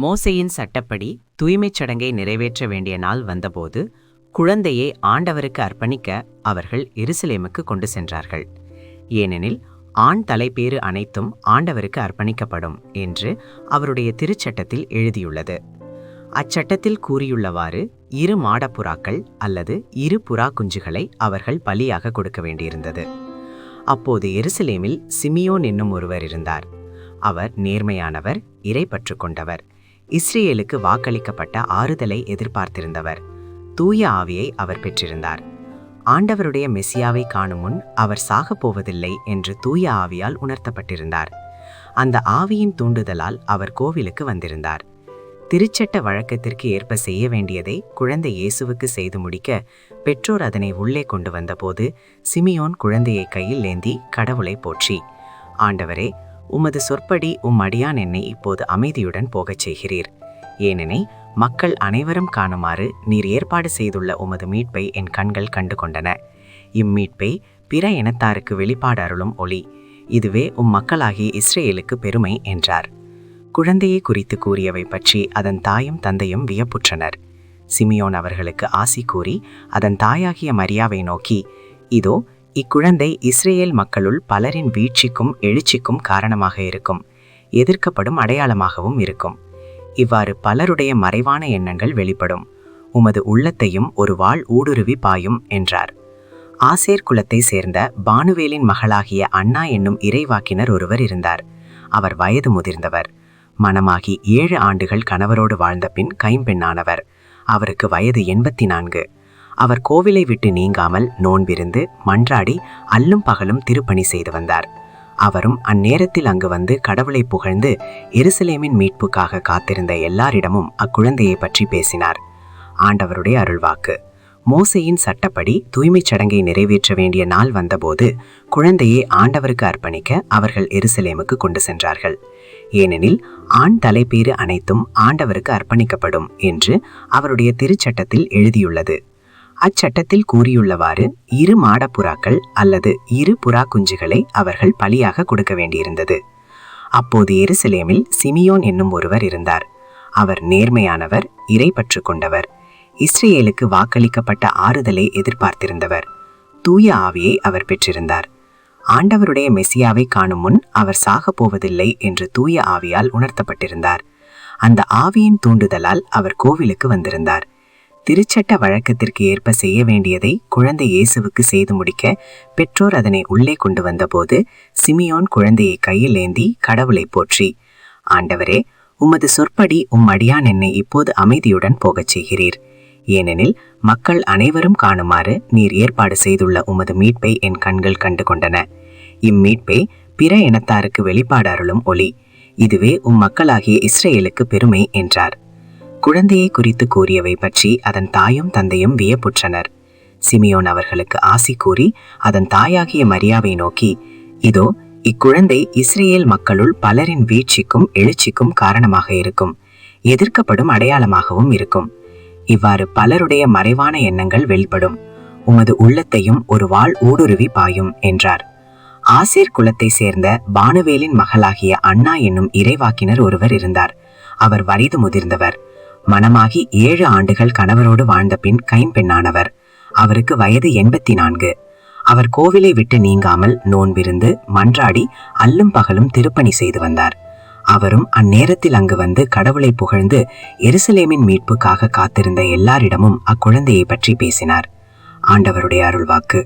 மோசையின் சட்டப்படி தூய்மைச் சடங்கை நிறைவேற்ற வேண்டிய நாள் வந்தபோது குழந்தையை ஆண்டவருக்கு அர்ப்பணிக்க அவர்கள் எருசலேமுக்கு கொண்டு சென்றார்கள். ஏனெனில் ஆண் தலைப்பேறு அனைத்தும் ஆண்டவருக்கு அர்ப்பணிக்கப்படும் என்று அவருடைய திருச்சட்டத்தில் எழுதியுள்ளது. அச்சட்டத்தில் கூறியுள்ளவாறு இரு மாடப்புறாக்கள் அல்லது இரு புறா குஞ்சுகளை அவர்கள் பலியாக கொடுக்க வேண்டியிருந்தது. அப்போது எருசலேமில் சிமியோன் என்னும் ஒருவர் இருந்தார். அவர் நேர்மையானவர் இறைப்பற்று கொண்டவர். இஸ்ரேலுக்கு வாக்களிக்கப்பட்ட ஆறுதலை எதிர்பார்த்திருந்தவர். தூய ஆவியை அவர் பெற்றிருந்தார். ஆண்டவருடைய மெசியாவை காணும் முன் அவர் சாகப் போவதில்லை என்று தூய ஆவியால் உணர்த்தப்பட்டிருந்தார். அந்த ஆவியின் தூண்டுதலால் அவர் கோவிலுக்கு வந்திருந்தார். திருச்சட்ட வழக்கத்திற்கு ஏற்ப செய்ய வேண்டியதை குழந்தை இயேசுவுக்கு செய்து முடிக்க பெற்றோர் அதனை உள்ளே கொண்டு வந்தபோது சிமியோன் குழந்தையை கையில் ஏந்தி கடவுளை போற்றி ஆண்டவரே உமது சொற்படி உம் அடியான் என்னை இப்போது அமைதியுடன் போகச் செய்கிறீர். ஏனெனில் மக்கள் அனைவரும் காணுமாறு நீர் ஏற்பாடு செய்துள்ள உமது மீட்பை என் கண்கள் கண்டு கொண்டன. இம்மீட்பை பிற இனத்தாருக்கு வெளிப்பாடு அருளும் ஒளி. இதுவே உம் மக்களாகிய இஸ்ரேலுக்கு பெருமை என்றார். குழந்தையை குறித்து கூறியவை பற்றி அதன் தாயும் தந்தையும் வியப்புற்றனர். சிமியோன் அவர்களுக்கு ஆசி கூறி அதன் தாயாகிய மரியாவை நோக்கி இதோ இக்குழந்தை இஸ்ரேல் மக்களுள் பலரின் வீழ்ச்சிக்கும் எழுச்சிக்கும் காரணமாக இருக்கும் எதிர்க்கப்படும் அடையாளமாகவும் இருக்கும். இவ்வாறு பலருடைய மறைவான எண்ணங்கள் வெளிப்படும். உமது உள்ளத்தையும் ஒரு வாள் ஊடுருவி பாயும் என்றார். ஆசேர் குலத்தை சேர்ந்த பானுவேலின் மகளாகிய அண்ணா என்னும் இறைவாக்கினர் ஒருவர் இருந்தார். அவர் வயது முதிர்ந்தவர். மனமாகி ஏழு ஆண்டுகள் கணவரோடு வாழ்ந்த பின் கைம்பெண்ணானவர். அவருக்கு வயது எண்பத்தி நான்கு. அவர் கோவிலை விட்டு நீங்காமல் நோன்பிருந்து மன்றாடி அல்லும் பகலும் திருப்பணி செய்து வந்தார். அவரும் அந்நேரத்தில் அங்கு வந்து கடவுளை புகழ்ந்து எருசலேமின் மீட்புக்காக காத்திருந்த எல்லாரிடமும் அக்குழந்தையை பற்றி பேசினார். ஆண்டவருடைய அருள்வாக்கு. மோசையின் சட்டப்படி தூய்மைச் சடங்கை நிறைவேற்ற வேண்டிய நாள் வந்தபோது குழந்தையை ஆண்டவருக்கு அர்ப்பணிக்க அவர்கள் எருசலேமுக்கு கொண்டு சென்றார்கள். ஏனெனில் ஆண் தலைப்பேறு அனைத்தும் ஆண்டவருக்கு அர்ப்பணிக்கப்படும் என்று அவருடைய திருச்சட்டத்தில் எழுதியுள்ளது. அச்சட்டத்தில் கூறியுள்ளவாறு இரு மாடப்புறாக்கள் அல்லது இரு புறா குஞ்சுகளை அவர்கள் பலியாக கொடுக்க வேண்டியிருந்தது. அப்போது எருசலேமில் சிமியோன் என்னும் ஒருவர் இருந்தார். அவர் நேர்மையானவர் இறைப்பற்று கொண்டவர் இஸ்ரேலுக்கு வாக்களிக்கப்பட்ட ஆறுதலை எதிர்பார்த்திருந்தவர். தூய ஆவியை அவர் பெற்றிருந்தார். ஆண்டவருடைய மெசியாவை காணும் முன் அவர் சாகப் போவதில்லை என்று தூய ஆவியால் உணர்த்தப்பட்டிருந்தார். அந்த ஆவியின் தூண்டுதலால் அவர் கோவிலுக்கு வந்திருந்தார். திருச்சட்ட வழக்கத்திற்கு ஏற்ப செய்ய வேண்டியதை குழந்தை இயேசுவுக்கு செய்து முடிக்க பெற்றோர் அதனை உள்ளே கொண்டு வந்தபோது சிமியோன் குழந்தையை கையில் ஏந்தி கடவுளை போற்றி ஆண்டவரே உமது சொற்படி உம் அடியான் என்னை இப்போது அமைதியுடன் போகச் செய்கிறீர். ஏனெனில் மக்கள் அனைவரும் காணுமாறு நீர் ஏற்பாடு செய்துள்ள உமது மீட்பை என் கண்கள் கண்டு கொண்டன. இம்மீட்பை பிற இனத்தாருக்கு வெளிப்பாடாருளும் ஒளி இதுவே உம் மக்களாகிய இஸ்ரேலுக்கு பெருமை என்றார். குழந்தையை குறித்து கூறியவை பற்றி அதன் தாயும் தந்தையும் வியப்புற்றனர். சிமியோன் அவர்களுக்கு ஆசி கூறி அதன் தாயாகிய மரியாவை நோக்கி இதோ இக்குழந்தை இஸ்ரேல் மக்களுள் பலரின் வீழ்ச்சிக்கும் எழுச்சிக்கும் காரணமாக இருக்கும். எதிர்க்கப்படும் அடையாளமாகவும் இருக்கும். இவ்வாறு பலருடைய மறைவான எண்ணங்கள் வெளிப்படும். உமது உள்ளத்தையும் ஒரு வாள் ஊடுருவி பாயும் என்றார். ஆசிர் குலத்தை சேர்ந்த பானுவேலின் மகளாகிய அண்ணா என்னும் இறைவாக்கினர் ஒருவர் இருந்தார். அவர் வயது முதிர்ந்தவர். மணமாகி ஏழு ஆண்டுகள் கணவரோடு வாழ்ந்த பின் கைம்பெண்ணானவர் அவருக்கு வயது எண்பத்தி நான்கு அவர் கோவிலை விட்டு நீங்காமல் நோன்பிருந்து மன்றாடி அல்லும் பகலும் திருப்பணி செய்து வந்தார். அவரும் அந்நேரத்தில் அங்கு வந்து கடவுளை புகழ்ந்து எருசலேமின் மீட்புக்காக காத்திருந்த எல்லாரிடமும் அக்குழந்தையை பற்றி பேசினார். ஆண்டவருடைய அருள்வாக்கு.